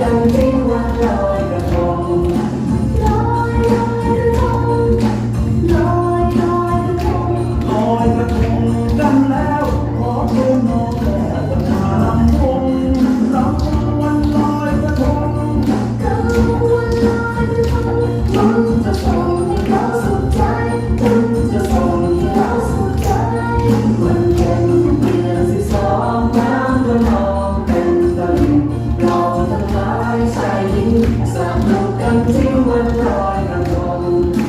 ดังริ้ววันลอยกระทงลอยกระทงลอยกระทงลอยกระทงกันแล้วขอเพื่น้อน้ววันหำวงลวันลอยกระทงวันลอยกระทงมันจะส สามเรากันที่วันลอยกระทง